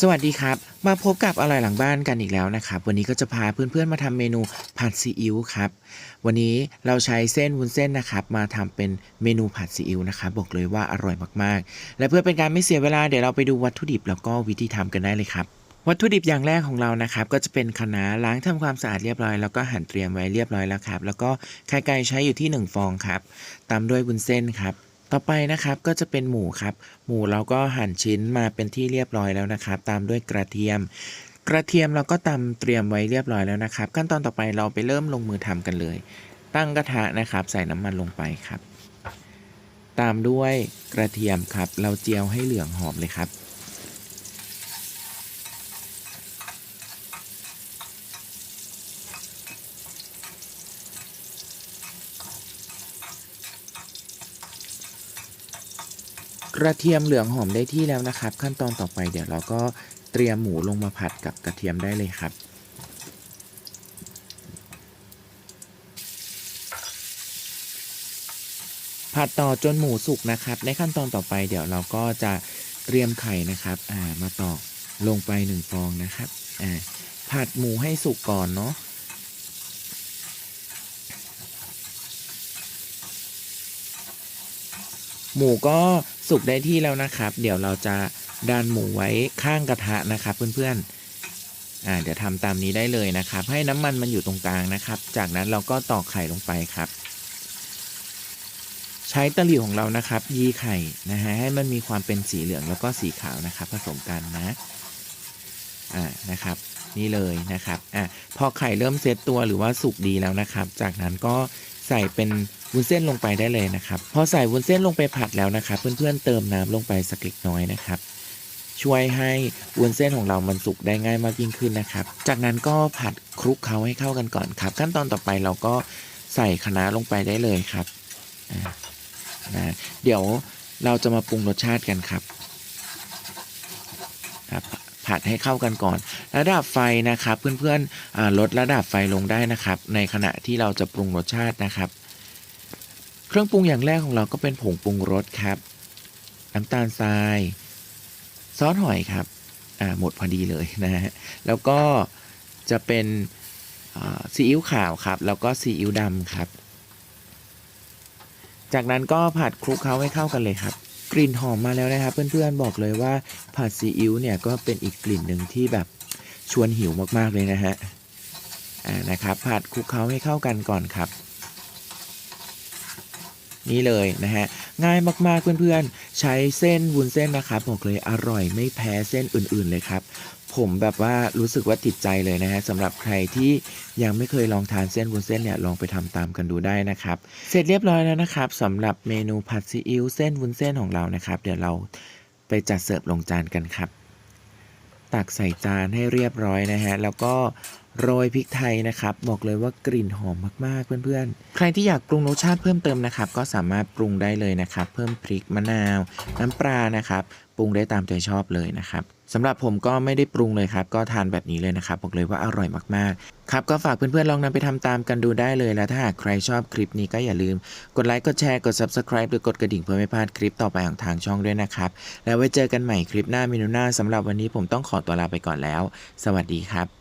สวัสดีครับ มาพบกับอร่อยหลังบ้านกันอีกแล้วนะครับ วันนี้ก็จะพาเพื่อนๆมาทำเมนูผัดซีอิ๊วครับ วันนี้เราใช้เส้นวุ้นเส้นนะครับ มาทำเป็นเมนูผัดซีอิ๊วนะครับบอกเลยว่าอร่อยมากๆ และเพื่อเป็นการไม่เสียเวลาเดี๋ยวเราไปดูวัตถุดิบแล้วก็วิธีทำกันได้เลยครับวัตถุดิบอย่างแรกของเรานะครับ ก็จะเป็นคะน้าล้างทำความสะอาดเรียบร้อยแล้วก็หั่นเตรียมไว้เรียบร้อยแล้วครับ แล้วก็ไข่ไก่ใช้อยู่ที่ 1 ฟองครับตามด้วยวุ้นเส้นครับ ต่อไปนะครับก็จะเป็นหมูครับ หมูเราก็หั่นชิ้นมาเป็นที่เรียบร้อยแล้วนะครับ ตามด้วยกระเทียม กระเทียมเราก็ตำเตรียมไว้เรียบร้อยแล้วนะครับ ขั้นตอนต่อไปเราไปเริ่มลงมือทำกันเลย ตั้งกระทะนะครับ ใส่น้ำมันลงไปครับ ตามด้วยกระเทียมครับ เราเจียวให้เหลืองหอมเลยครับ ระเทียมเหลืองหอมได้ที่แล้วนะครับ ขั้นตอนต่อไปเดี๋ยวเราก็เตรียมหมูลงมาผัดกับกระเทียมได้เลยครับ ผัดต่อจนหมูสุกนะครับ ในขั้นตอนต่อไปเดี๋ยวเราก็จะเตรียมไข่นะครับอ่ามาตอกลงไปหนึ่งฟองนะครับอ่าผัดหมูให้สุกก่อนเนาะหมูก็ สุกได้ที่แล้วนะครับ เดี๋ยวเราจะดันหมูไว้ข้างกระทะนะครับ เพื่อนๆอ่าเดี๋ยวทำตามนี้ได้เลยนะครับ ให้น้ำมันมันอยู่ตรงกลางนะครับ จากนั้นเราก็ตอกไข่ลงไปครับ ใช้ตะหลิวของเรานะครับ ยีไข่นะฮะให้มันมีความเป็นสีเหลืองแล้วก็สีขาวนะครับ ผสมกันนะ อ่านะครับ นี่เลยนะครับอะพอไข่เริ่มเซตตัวหรือว่าสุกดีแล้วนะครับ จากนั้นก็ใส่เป็นวุ้นเส้นลงไปได้เลยนะครับ พอใส่วุ้นเส้นลงไปผัดแล้วนะครับ เพื่อนๆเติมน้ำลงไปสักเล็กน้อยนะครับ ช่วยให้วุ้นเส้นของเรามันสุกได้ง่ายมากยิ่งขึ้นนะครับ จากนั้นก็ผัดคลุกเคล้าให้เข้ากันก่อนครับ ขั้นตอนต่อไปเราก็ใส่คะน้าลงไปได้เลยครับอ่านะเดี๋ยวเราจะมาปรุงรสชาติกันครับครับ ผัดให้เข้ากันก่อน ระดับไฟนะครับ เพื่อนๆลดระดับไฟลงได้นะครับ ในขณะที่เราจะปรุงรสชาตินะครับ เครื่องปรุงอย่างแรกของเราก็เป็นผงปรุงรสครับ น้ำตาลทราย ซอสหอยครับหมดพอดีเลยนะฮะแล้วก็จะเป็นซีอิ๊วขาวครับ แล้วก็ซีอิ๊วดำครับ จากนั้นก็ผัดคลุกเคล้าให้เข้ากันเลยครับ กลิ่นหอมมาแล้วนะครับ เพื่อนๆบอกเลยว่าผัดซีอิ๊วเนี่ยก็เป็นอีกกลิ่นหนึ่งที่แบบชวนหิวมากๆเลยนะฮะอ่านะครับผัดคลุกเคล้าให้เข้ากันก่อนครับ นี่เลยนะฮะง่ายมากๆเพื่อนๆ ใช้เส้นวุ้นเส้นนะครับบอกเลยอร่อยไม่แพ้เส้นอื่นๆเลยครับ ผมแบบว่ารู้สึกว่าติดใจเลยนะฮะสำหรับใครที่ยังไม่เคยลองทานเส้นวุ้นเส้นเนี่ยลองไปทำตามกันดูได้นะครับ เสร็จเรียบร้อยแล้วนะครับสำหรับเมนูผัดซีอิ๊วเส้นวุ้นเส้นของเรานะครับ เดี๋ยวเราไปจัดเสิร์ฟลงจานกันครับ ตักใส่จานให้เรียบร้อยนะฮะแล้วก็ โรยพริกไทยนะครับ บอกเลยว่ากลิ่นหอมมากๆเพื่อนๆ ใครที่อยากปรุงรสชาติเพิ่มเติมนะครับ ก็สามารถปรุงได้เลยนะครับ เพิ่มพริกมะนาว น้ำปลานะครับ ปรุงได้ตามใจชอบเลยนะครับสำหรับผมก็ไม่ได้ปรุงเลยครับ ก็ทานแบบนี้เลยนะครับ บอกเลยว่าอร่อยมากๆ ครับ ก็ฝากเพื่อนๆ ลองนำไปทำตามกันดูได้เลย และถ้าหากใครชอบคลิปนี้ก็อย่าลืม กดไลค์ กดแชร์ กด subscribe หรือกดกระดิ่งเพื่อไม่พลาดคลิปต่อไปของทางช่องด้วยนะครับ แล้วไว้เจอกันใหม่คลิปหน้าเมนูหน้าสำหรับวันนี้ผมต้องขอตัวลาไปก่อนแล้ว สวัสดีครับ